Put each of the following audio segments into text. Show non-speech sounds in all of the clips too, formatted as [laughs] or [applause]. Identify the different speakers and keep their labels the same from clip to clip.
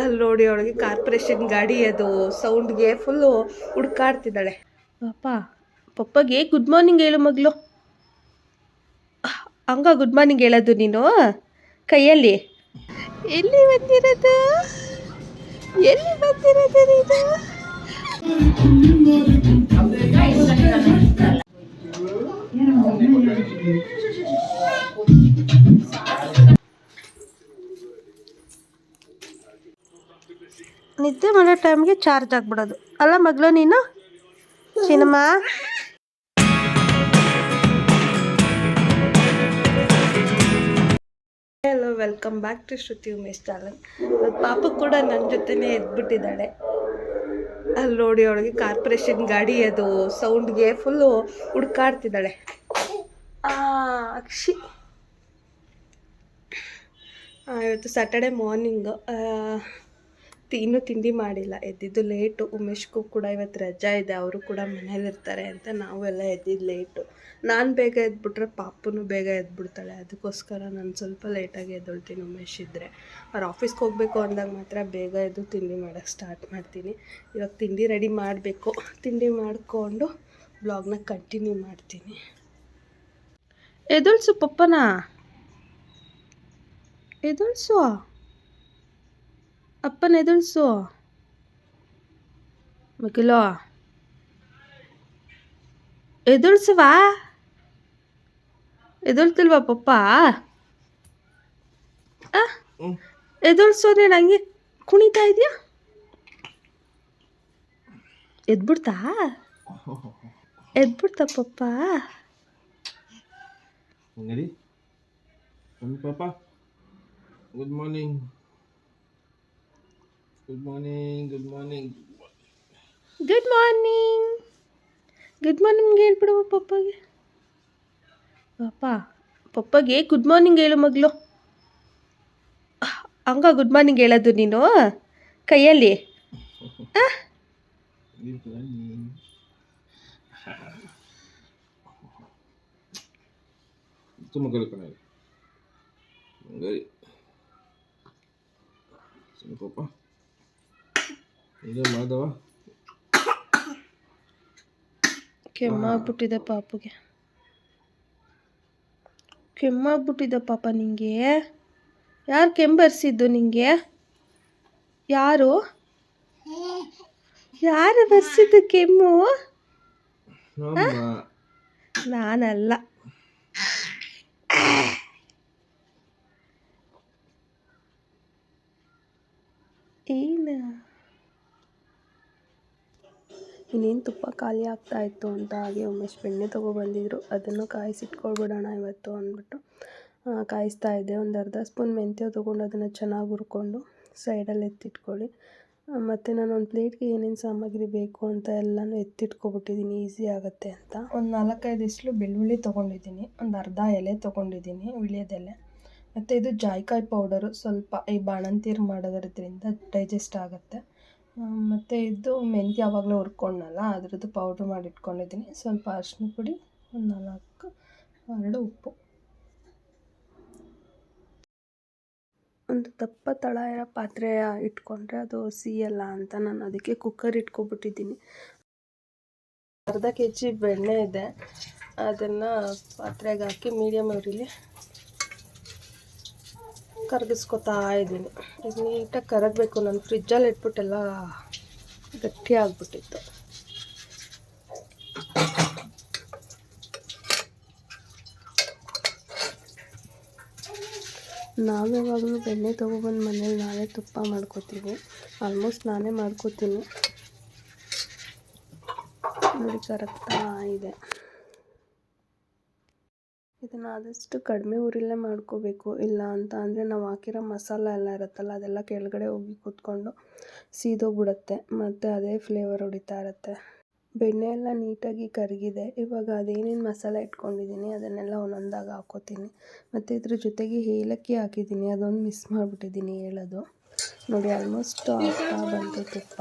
Speaker 1: ಅಲ್ಲಿ ನೋಡಿ ಅವಳಿಗೆ ಕಾರ್ಪೊರೇಷನ್ ಗಾಡಿ ಅದು ಸೌಂಡ್ಗೆ ಫುಲ್ಲು ಹುಡ್ಕಾಡ್ತಿದ್ದಾಳೆ. ಪಾಪ ಪಪ್ಪಗೆ ಗುಡ್ ಮಾರ್ನಿಂಗ್ ಹೇಳು ಮಗಳು. ಹಂಗ ಗುಡ್ ಮಾರ್ನಿಂಗ್ ಹೇಳೋದು ನೀನು? ಕೈಯಲ್ಲಿ? ಎಲ್ಲಿ ಬಂದಿರೋದು? ಎಲ್ಲಿ ಬಂದಿರೋದು ನೀನು? ನಿದ್ದೆ ಮಾಡೋ ಟೈಮ್ಗೆ ಚಾರ್ಜ್ ಆಗ್ಬಿಡೋದು. ಅಲ್ಲ ಮಗಳು ನೀನು? Cinema? Hello welcome back to Shruti Umesh channel ಪಾಪ ಕೂಡ ನನ್ನ ಜೊತೆನೇ ಎದ್ಬಿಟ್ಟಿದ್ದಾಳೆ. ಅಲ್ಲಿ ನೋಡಿ ಅವಳಿಗೆ ಕಾರ್ಪೊರೇಷನ್ ಗಾಡಿ ಅದು ಸೌಂಡ್ಗೆ ಫುಲ್ಲು ಹುಡ್ಕಾಡ್ತಿದ್ದಾಳೆ. ಅಕ್ಷಿ. ಇವತ್ತು ಸ್ಯಾಟರ್ಡೆ ಮಾರ್ನಿಂಗು ಇನ್ನೂ ತಿಂಡಿ ಮಾಡಿಲ್ಲ. ಎದ್ದಿದ್ದು ಲೇಟು ಉಮೇಶ್ಗೂ ಕೂಡ ಇವತ್ತು ರಜಾ ಇದೆ. ಅವರು ಕೂಡ ಮನೇಲಿರ್ತಾರೆ ಅಂತ ನಾವು ಎಲ್ಲ ಎದ್ದಿದ್ದು ಲೇಟು ನಾನು ಬೇಗ ಎದ್ಬಿಟ್ರೆ ಪಾಪುನು ಬೇಗ ಎದ್ಬಿಡ್ತಾಳೆ. ಅದಕ್ಕೋಸ್ಕರ ನಾನು ಸ್ವಲ್ಪ ಲೇಟಾಗಿ ಎದ್ದೊಳ್ತೀನಿ ಉಮೇಶ್ ಇದ್ದರೆ ಅವ್ರು ಆಫೀಸ್ಗೆ ಹೋಗಬೇಕು ಅಂದಾಗ ಮಾತ್ರ ಬೇಗ ಎದ್ದು ತಿಂಡಿ ಮಾಡೋಕ್ಕೆ ಸ್ಟಾರ್ಟ್ ಮಾಡ್ತೀನಿ. ಇವಾಗ ತಿಂಡಿ ರೆಡಿ ಮಾಡಬೇಕು. ತಿಂಡಿ ಮಾಡಿಕೊಂಡು ಬ್ಲಾಗ್ನ ಕಂಟಿನ್ಯೂ ಮಾಡ್ತೀನಿ. ಎದುಳ್ಸು ಪಪ್ಪನ? ಎದುಳ್ಸು? ಅಪ್ಪನ ಎದುಳ್ಸು ಮಗಿಲೋ ಎದುಳ್ಸುವಾ ಎದುಳ್ತಿಲ್ವಾ ಪಪ್ಪ? ಎದುಳ್ಸೋದ್ರೆ ನಂಗೆ ಕುಣಿತಾ ಇದೆಯಾ ಎದ್ಬಿಡ್ತಾ ಎದ್ಬಿಡ್ತಾ papa?
Speaker 2: Good Papa. Good morning. Good morning. Good morning.
Speaker 1: Good morning good morning ಹೇಳ್ಬಿಡುವ ಪಪ್ಪಗೆ ಪಾಪ ಪಪ್ಪಗೆ ಗುಡ್ ಮಾರ್ನಿಂಗ್ ಹೇಳು ಮಗಳು ಹಂಗ ಗುಡ್ ಮಾರ್ನಿಂಗ್ ಹೇಳೋದು ನೀನು ಕೈಯಲ್ಲಿ ಆ?
Speaker 2: Good morning. ತುಂಬ ಪಾಪ ಮಾಧವ.
Speaker 1: ಕೆಮ್ಮಾಗ್ಬಿಟ್ಟಿದೆ ಪಾಪಗೆ. ಕೆಮ್ಮಾಗ್ಬಿಟ್ಟಿದೆ ಪಾಪ ನಿಂಗೆ. ಯಾರು ಕೆಂಬರ್ಸಿದ್ದು ನಿಂಗೆ? ಯಾರು? ಯಾರು ಬರ್ಸಿದ್ದು ಕೆಮ್ಮು? ನಾನಲ್ಲ. ಏನು? ಇನ್ನೇನು ತುಪ್ಪ ಖಾಲಿ ಆಗ್ತಾ ಇತ್ತು ಅಂತ ಹಾಗೆ ಉಮೇಶ್ ಬೆಣ್ಣೆ ತೊಗೊಬಂದಿದ್ರು ಅದನ್ನು ಕಾಯಿಸಿಟ್ಕೊಳ್ಬಿಡೋಣ ಇವತ್ತು ಅಂದ್ಬಿಟ್ಟು ಕಾಯಿಸ್ತಾ ಇದ್ದೆ. ಒಂದು ಅರ್ಧ ಸ್ಪೂನ್ ಮೆಂತ್ಯ ತೊಗೊಂಡು ಅದನ್ನು ಚೆನ್ನಾಗಿ ಹುರ್ಕೊಂಡು ಸೈಡಲ್ಲಿ ಎತ್ತಿಟ್ಕೊಳ್ಳಿ. ಮತ್ತು ನಾನು ಒಂದು ಪ್ಲೇಟ್ಗೆ ಏನೇನು ಸಾಮಗ್ರಿ ಬೇಕು ಅಂತ ಎಲ್ಲನೂ ಎತ್ತಿಟ್ಕೊಬಿಟ್ಟಿದ್ದೀನಿ ಈಸಿ ಆಗುತ್ತೆ ಅಂತ. ಒಂದು ನಾಲ್ಕೈದು ಇಸ್ಲು ಬೆಳ್ಳುಳ್ಳಿ ತೊಗೊಂಡಿದ್ದೀನಿ. ಒಂದು ಅರ್ಧ ಎಲೆ ತೊಗೊಂಡಿದ್ದೀನಿ ಉಳಿಯೋದೆಲೆ ಮತ್ತು ಇದು ಜಾಯ್ಕಾಯಿ ಪೌಡರು. ಸ್ವಲ್ಪ ಈ ಬಾಣಂತೀರು ಮಾಡೋದ್ರಿಂದ ಡೈಜೆಸ್ಟ್ ಆಗುತ್ತೆ. ಮತ್ತು ಇದು ಮೆಂತ್ಯ ಯಾವಾಗಲೂ ಹುರ್ಕೊಂಡಲ್ಲ, ಅದರದ್ದು ಪೌಡ್ರ್ ಮಾಡಿ ಇಟ್ಕೊಂಡಿದ್ದೀನಿ. ಸ್ವಲ್ಪ ಅರಿಶಿನ ಪುಡಿ, ಒಂದು ನಾಲ್ಕು, ಎರಡು ಉಪ್ಪು. ಒಂದು ದಪ್ಪ ತಳ ಇರೋ ಪಾತ್ರೆ ಇಟ್ಕೊಂಡ್ರೆ ಅದು ಸಿಯಲ್ಲ ಅಂತ ನಾನು ಅದಕ್ಕೆ ಕುಕ್ಕರ್ ಇಟ್ಕೊಬಿಟ್ಟಿದ್ದೀನಿ. ಅರ್ಧ ಕೆ ಜಿ ಬೆಣ್ಣೆ ಇದೆ. ಅದನ್ನು ಪಾತ್ರೆಗೆ ಹಾಕಿ ಮೀಡಿಯಮ್ ಉರಿಲಿ ಕರಗಿಸ್ಕೊತಾ ಇದ್ದೀನಿ. ಇದು ನೀಟಾಗಿ ಕರಗಬೇಕು ನಾನು ಫ್ರಿಜ್ಜಲ್ಲಿ ಇಟ್ಬಿಟ್ಟೆಲ್ಲ ಗಟ್ಟಿ ಆಗಿಬಿಟ್ಟಿತ್ತು. ನಾವು ಯಾವಾಗಲೂ ಬೆಣ್ಣೆ ತೊಗೊಬಂದು ಮನೇಲಿ ನಾವೇ ತುಪ್ಪ ಮಾಡ್ಕೋತೀವಿ. ಆಲ್ಮೋಸ್ಟ್ ನಾನೇ ಮಾಡ್ಕೋತೀನಿ. ನೋಡಿ, ಕರಗ್ತಾ ಇದೆ. ಇದನ್ನು ಆದಷ್ಟು ಕಡಿಮೆ ಉರಿಲೇ ಮಾಡ್ಕೋಬೇಕು. ಇಲ್ಲ ಅಂತ ಅಂದರೆ ನಾವು ಹಾಕಿರೋ ಮಸಾಲ ಎಲ್ಲ ಇರುತ್ತಲ್ಲ, ಅದೆಲ್ಲ ಕೆಳಗಡೆ ಹೋಗಿ ಕೂತ್ಕೊಂಡು ಸೀದೋಗ್ಬಿಡುತ್ತೆ. ಮತ್ತು ಅದೇ ಫ್ಲೇವರ್ ಹೊಡಿತಾ ಇರುತ್ತೆ. ಬೆಣ್ಣೆ ಎಲ್ಲ ನೀಟಾಗಿ ಕರಗಿದೆ. ಇವಾಗ ಅದೇನೇನು ಮಸಾಲ ಇಟ್ಕೊಂಡಿದ್ದೀನಿ ಅದನ್ನೆಲ್ಲ ಒಂದೊಂದಾಗಿ ಹಾಕ್ಕೋತೀನಿ ಮತ್ತು ಇದ್ರ ಜೊತೆಗೆ ಏಲಕ್ಕಿ ಹಾಕಿದ್ದೀನಿ ಅದೊಂದು ಮಿಸ್ ಮಾಡಿಬಿಟ್ಟಿದ್ದೀನಿ ಹೇಳೋದು. ನೋಡಿ ಆಲ್ಮೋಸ್ಟ್ ಆಗ್ತಾ ಬಂತು ತುಪ್ಪ.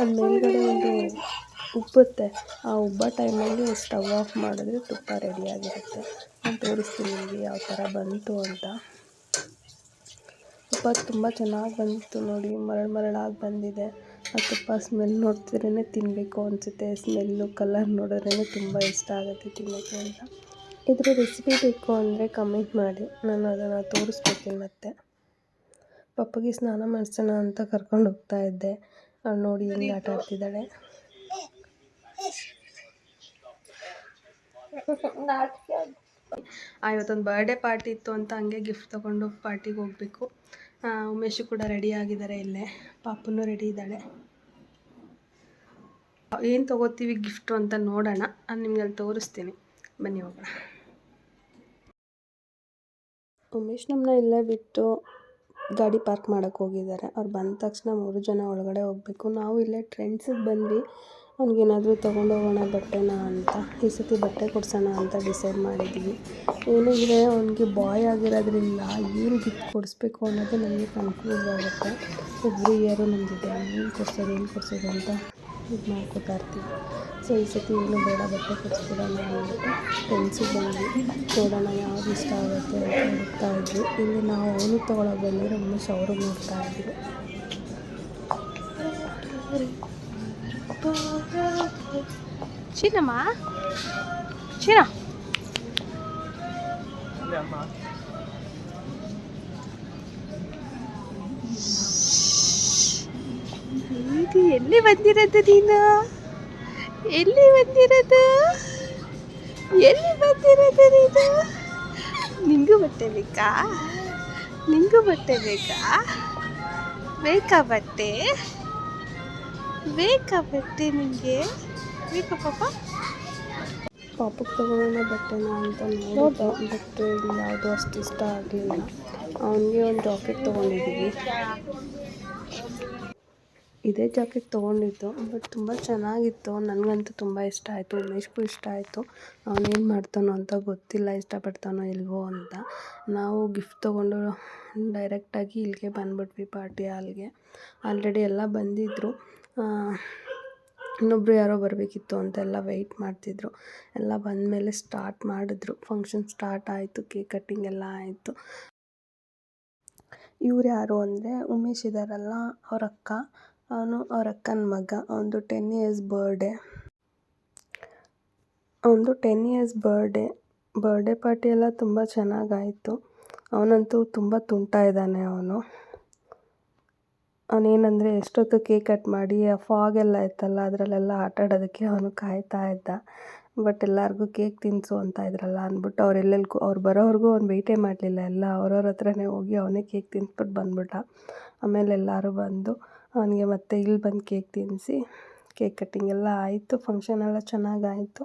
Speaker 1: ಅದು ಮೇಲ್ಗಡೆ ಒಂದು ಉಬ್ಬುತ್ತೆ ಆ ಉಬ್ಬೋ ಟೈಮಲ್ಲಿ ಸ್ಟವ್ ಆಫ್ ಮಾಡಿದ್ರೆ ತುಪ್ಪ ರೆಡಿಯಾಗಿರುತ್ತೆ ನಾನು ತೋರಿಸ್ತೀನಿ ನಿಮಗೆ ಯಾವ ಥರ ಬಂತು ಅಂತ. ತುಪ್ಪ ತುಂಬ ಚೆನ್ನಾಗಿ ಬಂತು ನೋಡಿ, ಮರಳು ಮರಳಾಗಿ ಬಂದಿದೆ. ಆ ತುಪ್ಪ ಸ್ಮೆಲ್ ನೋಡ್ತಿದ್ರೇ ತಿನ್ನಬೇಕು ಅನಿಸುತ್ತೆ. ಸ್ಮೆಲ್ಲು ಕಲರ್ ನೋಡಿದ್ರೇ ತುಂಬ ಇಷ್ಟ ಆಗುತ್ತೆ ತಿನ್ನೋಕ್ಕೆ ಅಂತ. ಇದ್ರ ರೆಸಿಪಿ ಬೇಕು ಅಂದರೆ ಕಮೆಂಟ್ ಮಾಡಿ. ನಾನು ಅದನ್ನು ತೋರಿಸ್ಕೊಡ್ತೀನಿ ಮತ್ತೆ. ಪಪ್ಪಗೆ ಸ್ನಾನ ಮಾಡಿಸೋಣ ಅಂತ ಕರ್ಕೊಂಡು ಹೋಗ್ತಾ ಇದ್ದೆ. ನೋಡಿ ಹೆಂಗೆ ಆಟ ಆಡ್ತಿದ್ದಾಳೆ [laughs] ಇವತ್ತೊಂದು ಬರ್ಡೇ ಪಾರ್ಟಿ ಇತ್ತು ಅಂತ ಹಂಗೆ ಗಿಫ್ಟ್ ತಗೊಂಡು ಪಾರ್ಟಿಗೆ ಹೋಗಬೇಕು. ಉಮೇಶು ಕೂಡ ರೆಡಿ ಆಗಿದ್ದಾರೆ ಇಲ್ಲೇ. ಪಾಪುನು ರೆಡಿ ಇದ್ದಾಳೆ. ಏನು ತಗೋತೀವಿ ಗಿಫ್ಟು ಅಂತ ನೋಡೋಣ. ನಾನು ನಿಮ್ಗೆ ಅಲ್ಲಿ ತೋರಿಸ್ತೀನಿ. ಬನ್ನಿ ಹೋಗೋಣ. ಉಮೇಶ್ ನಮ್ಮನ್ನ ಇಲ್ಲೇ ಬಿಟ್ಟು ಗಾಡಿ ಪಾರ್ಕ್ ಮಾಡೋಕ್ಕೆ ಹೋಗಿದ್ದಾರೆ. ಅವ್ರು ಬಂದ ತಕ್ಷಣ ಮೂರು ಜನ ಒಳಗಡೆ ಹೋಗಬೇಕು. ನಾವು ಇಲ್ಲೇ ಟ್ರೆಂಡ್ಸಿಗೆ ಬಂದ್ವಿ. ಅವ್ನಿಗೇನಾದರೂ ತೊಗೊಂಡೋಗೋಣ ಬಟ್ಟೆನ ಅಂತ, ಈ ಸತಿ ಬಟ್ಟೆ ಕೊಡ್ಸೋಣ ಅಂತ ಡಿಸೈಡ್ ಮಾಡಿದ್ವಿ. ಏನಿದ್ರೆ ಅವ್ನಿಗೆ ಬಾಯ್ ಆಗಿರೋದ್ರಿಂದ ಏನು ಗಿಫ್ಟ್ ಕೊಡಿಸ್ಬೇಕು ಅನ್ನೋದು ನಮಗೆ ಕನ್ಫ್ಯೂಸ್ ಆಗುತ್ತೆ. ಎವ್ರಿ ಇಯರು ನಮ್ಮದಿದೆ ಏನು ಕೊಡ್ಸೋದು ಏನು ಕೊಡ್ಸೋದು ಅಂತ ಇದು ಮಾಡ್ಕೊತಾ ಇರ್ತೀವಿ. ಸೊ ಈ ಸತಿ ಏನು ಬೇಡ, ಬಟ್ಟೆ ಕೊಡಿಸ್ಬಿಡೋಣ ಅಂದ್ಬಿಟ್ಟು ಫ್ರೆಂಡ್ಸಿಗೆ ಬಂದ್ವಿ. ನೋಡೋಣ ಯಾವ್ದು ಇಷ್ಟ ಆಗುತ್ತೆ ಅಂತ ಹುಡುಕ್ತಾ ಇದ್ವಿ. ಇಲ್ಲಿ ನಾವು ಅವನು ತೊಗೊಳಕ್ಕೆ ಬಂದರೆ ಉಮೇಶ್ ಅವ್ರಿಗೆ ನೋಡ್ತಾ ಇದ್ವಿ ಚಿನ್ನಮ್ಮ ಚಿನ್ನ ಇದು ಎಲ್ಲಿ ಬಂದಿರೋದು ನೀನು? ಎಲ್ಲಿ ಬಂದಿರೋದು? ಎಲ್ಲಿ ಬಂದಿರೋದು ನೀನು? ನಿಂಗೂ ಬಟ್ಟೆ ಬೇಕಾ? ನಿಂಗೂ ಬಟ್ಟೆ ಬೇಕಾ? ಬೇಕಾ ಬಟ್ಟೆ? ಬೇಕಾ ಬಟ್ಟೆ ನಿಮಗೆ ಬೇಕಾ ಪಾಪ? ಪಾಪಕ್ಕೆ ತಗೊಳ್ಳೋಣ ಬಟ್ಟೆನ ಅಂತ ಬಟ್ಟೆ ಬಟ್ ಯಾವುದು ಅಷ್ಟು ಇಷ್ಟ ಆಗಲಿಲ್ಲ. ಅವನಿಗೆ ಒಂದು ಜಾಕೆಟ್ ತೊಗೊಂಡಿದ್ದೀವಿ. ಇದೇ ಜಾಕೆಟ್ ತೊಗೊಂಡಿದ್ದು, ಬಟ್ ತುಂಬ ಚೆನ್ನಾಗಿತ್ತು. ನನಗಂತೂ ತುಂಬ ಇಷ್ಟ ಆಯಿತು. ಉಮೇಶ್ಗೂ ಇಷ್ಟ ಆಯಿತು. ಅವನೇನು ಮಾಡ್ತಾನೋ ಅಂತ ಗೊತ್ತಿಲ್ಲ, ಇಷ್ಟಪಡ್ತಾನೋ ಇಲ್ವೋ ಅಂತ. ನಾವು ಗಿಫ್ಟ್ ತೊಗೊಂಡು ಡೈರೆಕ್ಟಾಗಿ ಇಲ್ಲಿಗೆ ಬಂದ್ಬಿಟ್ವಿ ಪಾರ್ಟಿ ಹಾಲ್ಗೆ ಆಲ್ರೆಡಿ ಎಲ್ಲ ಬಂದಿದ್ದರು ಇನ್ನೊಬ್ಬರು ಯಾರೋ ಬರಬೇಕಿತ್ತು ಅಂತೆಲ್ಲ ವೆಯ್ಟ್ ಮಾಡ್ತಿದ್ರು. ಎಲ್ಲ ಬಂದಮೇಲೆ ಸ್ಟಾರ್ಟ್ ಮಾಡಿದ್ರು. ಫಂಕ್ಷನ್ ಸ್ಟಾರ್ಟ್ ಆಯಿತು ಕೇಕ್ ಕಟ್ಟಿಂಗ್ ಎಲ್ಲ ಆಯಿತು. ಇವ್ರು ಯಾರು ಅಂದರೆ ಉಮೇಶ್ ಇದ್ದಾರಲ್ಲ ಅವ್ರ ಅಕ್ಕ. ಅವನು ಅವ್ರ ಅಕ್ಕನ ಮಗ. ಅವನದು ಟೆನ್ ಇಯರ್ಸ್ ಬರ್ಡೇ ಅವನದು ten years birthday birthday party ಎಲ್ಲ ತುಂಬ ಚೆನ್ನಾಗಾಯಿತು ಅವನಂತೂ ತುಂಬ ತುಂಟ ಇದ್ದಾನೆ ಅವನು. ಅವನೇನಂದರೆ ಎಷ್ಟೊತ್ತು ಕೇಕ್ ಕಟ್ ಮಾಡಿ, ಆ ಫಾಗ್ ಎಲ್ಲ ಇತ್ತಲ್ಲ, ಅದರಲ್ಲೆಲ್ಲ ಆಟ ಆಡೋದಕ್ಕೆ ಅವನು ಕಾಯ್ತಾ ಇದ್ದ. ಬಟ್ ಎಲ್ಲರಿಗೂ ಕೇಕ್ ತಿನ್ನಿಸು ಅಂತ ಇದ್ರಲ್ಲ ಅಂದ್ಬಿಟ್ಟು ಅವ್ರು ಅವ್ರು ಬರೋವರೆಗೂ ಅವ್ನು ವೆಯ್ಟೇ ಮಾಡಲಿಲ್ಲ. ಎಲ್ಲ ಅವ್ರವ್ರ ಹತ್ರನೇ ಹೋಗಿ ಅವನೇ ಕೇಕ್ ತಿನ್ಸ್ಬಿಟ್ಟು ಬಂದ್ಬಿಟ್ಟ. ಆಮೇಲೆ ಎಲ್ಲರೂ ಬಂದು ಅವನಿಗೆ ಮತ್ತೆ ಇಲ್ಲಿ ಬಂದು ಕೇಕ್ ತಿನ್ನಿಸಿ ಕೇಕ್ ಕಟ್ಟಿಂಗ್ ಎಲ್ಲ ಆಯಿತು ಫಂಕ್ಷನ್ ಎಲ್ಲ ಚೆನ್ನಾಗಾಯಿತು.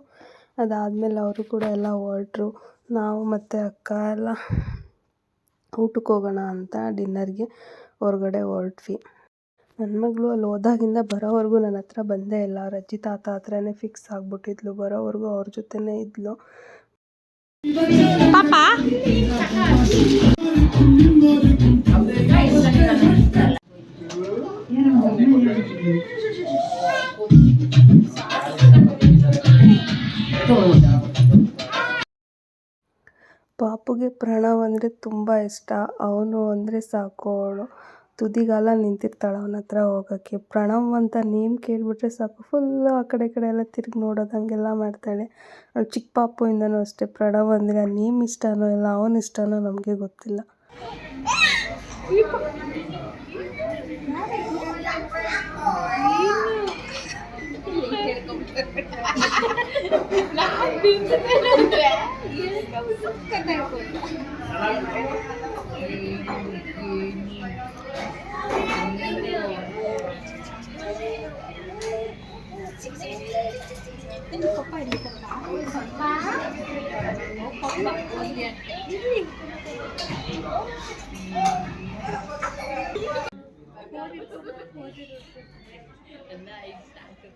Speaker 1: ಅದಾದಮೇಲೆ ಅವರು ಕೂಡ ಎಲ್ಲ ಹೊರಟ್ರು. ನಾವು ಮತ್ತು ಅಕ್ಕ ಎಲ್ಲ ಊಟಕ್ಕೆ ಹೋಗೋಣ ಅಂತ ಡಿನ್ನರ್ಗೆ ಹೊರಗಡೆ ಹೊರಟ್ವಿ. ನನ್ನ ಮಗಳು ಅಲ್ಲಿ ಹೋದಾಗಿಂದ ಬರೋವರೆಗೂ ನನ್ನ ಹತ್ರ ಬಂದೇ ಇಲ್ಲ. ಅವ್ರ ಅಜ್ಜಿ ತಾತ ಹತ್ರನೇ ಫಿಕ್ಸ್ ಆಗಿಬಿಟ್ಟಿದ್ಲು. ಬರೋವರೆಗೂ ಅವ್ರ ಜೊತೆನೇ ಇದ್ಲು. ಪಾಪ? ಪಾಪುಗೆ ಪ್ರಣವ್ ಅಂದರೆ ತುಂಬ ಇಷ್ಟ. ಅವನು ಅಂದರೆ ಸಾಕು ಅವಳು. ತುದಿಗಾಲ ನಿಂತಿರ್ತಾಳೆ ಅವನ ಹತ್ರ ಹೋಗೋಕ್ಕೆ. ಪ್ರಣವ್ ಅಂತ ನೇಮ್ ಕೇಳಿಬಿಟ್ರೆ ಸಾಕು. ಫುಲ್ಲು ಆ ಕಡೆ ಈ ಕಡೆ ಎಲ್ಲ ತಿರುಗಿ ನೋಡೋದು ಮಾಡ್ತಾಳೆ. ಅವಳು ಚಿಕ್ಕ ಪಾಪುಯಿಂದನೂ ಅಷ್ಟೇ. ಪ್ರಣವ್ ಅಂದರೆ ಆ ನೇಮ್ ಇಷ್ಟನೋ ಇಲ್ಲ, ಅವನ ಇಷ್ಟನೋ ನಮಗೆ ಗೊತ್ತಿಲ್ಲ.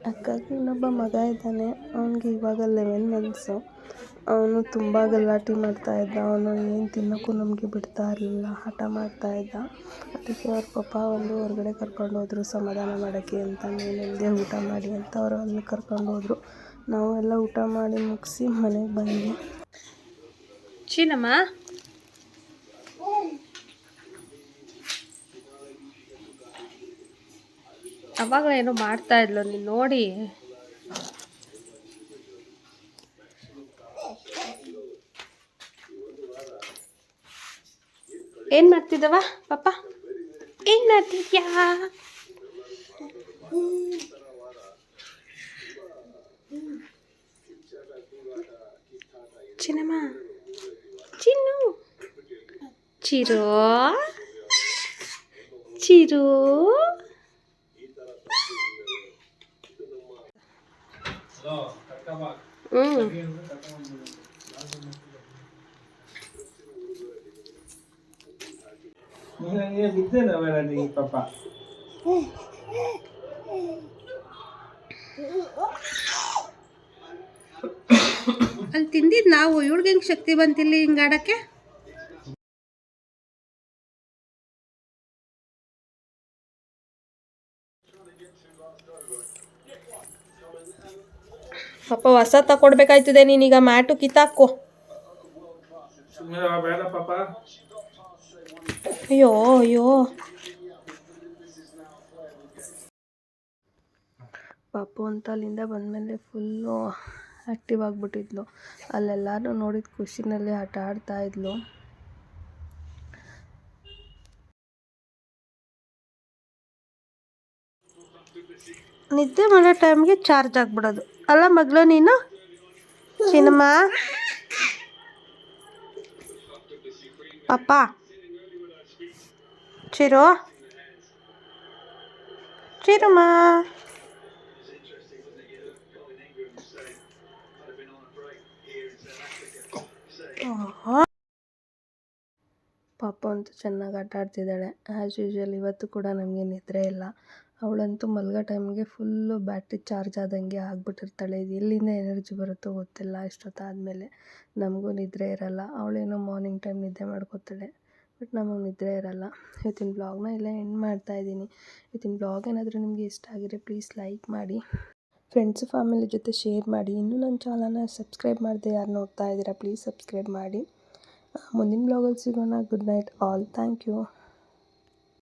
Speaker 1: ಅಕ್ಕಗೆ ಇನ್ನೊಬ್ಬ ಮಗ ಇದ್ದಾನೆ. ಅವನಿಗೆ ಇವಾಗ ಲೆವೆನ್ ಮಂತ್ಸು ಅವನು ತುಂಬ ಗಲಾಟೆ ಮಾಡ್ತಾ ಇದ್ದ. ಅವನು ಏನು ತಿನ್ನೋಕ್ಕೂ ನಮಗೆ ಬಿಡ್ತಾ ಇರಲಿಲ್ಲ. ಹಠ ಮಾಡ್ತಾ ಇದ್ದ. ಅದಕ್ಕೆ ಅವ್ರ ಪಪ್ಪ ಒಂದು ಹೊರಗಡೆ ಕರ್ಕೊಂಡು ಹೋದರು. ಸಮಾಧಾನ ಮಾಡೋಕ್ಕೆ ಅಂತ ನೀನು ನೆಮ್ಮದಿಯಾಗಿ ಊಟ ಮಾಡಿ ಅಂತ ಅವರು ಅಲ್ಲಿ ಕರ್ಕೊಂಡು ಹೋದರು. ನಾವು ಎಲ್ಲ ಊಟ ಮಾಡಿ ಮುಗಿಸಿ ಮನೆಗೆ ಬಂದ್ವಿ. ಚೀನಮ್ಮ? ಅವಾಗಲೇ ಏನೋ ಮಾಡ್ತಾ ಇದ್ಲು ನೀನು ನೋಡಿ. ಏನು ಮಾಡ್ತಿದ್ದವ ಪಾಪ ಏನು ಮಾಡ್ತಿದ್ಯಾ? ಚಿನ್ನಮ್ಮ? ಚಿನ್ನು? ಚಿರು? ಚಿರು? ಹ್ಞೂ
Speaker 2: ಬಿದ್ದೇನೆ ಅವೆಲ್ಲ ನೀ ಪಾಪ?
Speaker 1: ಅಲ್ಲಿ ತಿಂದಿದ್ದು ನಾವು ಇವ್ಳಿಗೆ ಹೆಂಗೆ ಶಕ್ತಿ ಬಂತಿಲ್ಲ ಹಿಂಗೆ ಆಡೋಕ್ಕೆ ಪಾಪ ಹೊಸ ತಕೊಡ್ಬೇಕಾಯ್ತದೆ ನೀನೀಗ ಮ್ಯಾಟು ಕಿತ್ತಾಕೋ
Speaker 2: ಬೇಡ ಪಾಪ.
Speaker 1: ಅಯ್ಯೋ ಅಯ್ಯೋ. ಪಾಪು ಅಂತ ಅಲ್ಲಿಂದ ಬಂದಮೇಲೆ ಫುಲ್ಲು ಆ್ಯಕ್ಟಿವ್ ಆಗಿಬಿಟ್ಟಿದ್ಲು. ಅಲ್ಲೆಲ್ಲರೂ ನೋಡಿದ ಖುಷಿನಲ್ಲಿ ಆಟ ಆಡ್ತಾ ಇದ್ಲು. ನಿದ್ದೆ ಮಾಡೋ ಟೈಮ್ಗೆ ಚಾರ್ಜ್ ಆಗಿಬಿಡೋದು. ಅಲ್ಲ ಮಗಳು ನೀನು? ಸಿನಿಮಾ ಪಾಪ. ಚಿರು ಚಿರುಮ ಪಾಪ ಅಂತೂ ಚೆನ್ನಾಗಿ ಆಟ ಆಡ್ತಿದ್ದಾಳೆ. ಆ್ಯಸ್ ಯೂಶ್ವಲ್ ಇವತ್ತು ಕೂಡ ನಮಗೆ ನಿದ್ರೆ ಇಲ್ಲ. ಅವಳಂತೂ ಮಲ್ಗೋ ಟೈಮ್ಗೆ ಫುಲ್ಲು ಬ್ಯಾಟ್ರಿ ಚಾರ್ಜ್ ಆದಂಗೆ ಆಗ್ಬಿಟ್ಟಿರ್ತಾಳೆ. ಇದು ಎಲ್ಲಿಂದ ಎನರ್ಜಿ ಬರುತ್ತೋ ಗೊತ್ತಿಲ್ಲ. ಇಷ್ಟೊತ್ತಾದಮೇಲೆ ನಮಗೂ ನಿದ್ರೆ ಇರಲ್ಲ. ಅವಳೇನೋ ಮಾರ್ನಿಂಗ್ ಟೈಮ್ ನಿದ್ದೆ ಮಾಡ್ಕೋತಾಳೆ. ಬಟ್ ನಮಗೆ ನಿದ್ರೆ ಇರಲ್ಲ. ಇವತ್ತಿನ ಬ್ಲಾಗ್ನ ಎಲ್ಲ ಎಂಡ್ ಮಾಡ್ತಾ ಇದ್ದೀನಿ. ಇವತ್ತಿನ ಬ್ಲಾಗ್ ಏನಾದರೂ ನಿಮಗೆ ಇಷ್ಟ ಆಗಿದ್ರೆ ಪ್ಲೀಸ್ ಲೈಕ್ ಮಾಡಿ. ಫ್ರೆಂಡ್ಸು ಫ್ಯಾಮಿಲಿ ಜೊತೆ ಶೇರ್ ಮಾಡಿ. ಇನ್ನೂ ನನ್ನ ಚಾನಲ್ನ ಸಬ್ಸ್ಕ್ರೈಬ್ ಮಾಡಿದೆ ಯಾರು ನೋಡ್ತಾ ಇದ್ದೀರಾ ಪ್ಲೀಸ್ ಸಬ್ಸ್ಕ್ರೈಬ್ ಮಾಡಿ. ಮುಂದಿನ ಬ್ಲಾಗಲ್ಲಿ ಸಿಗೋಣ. Good night all thank you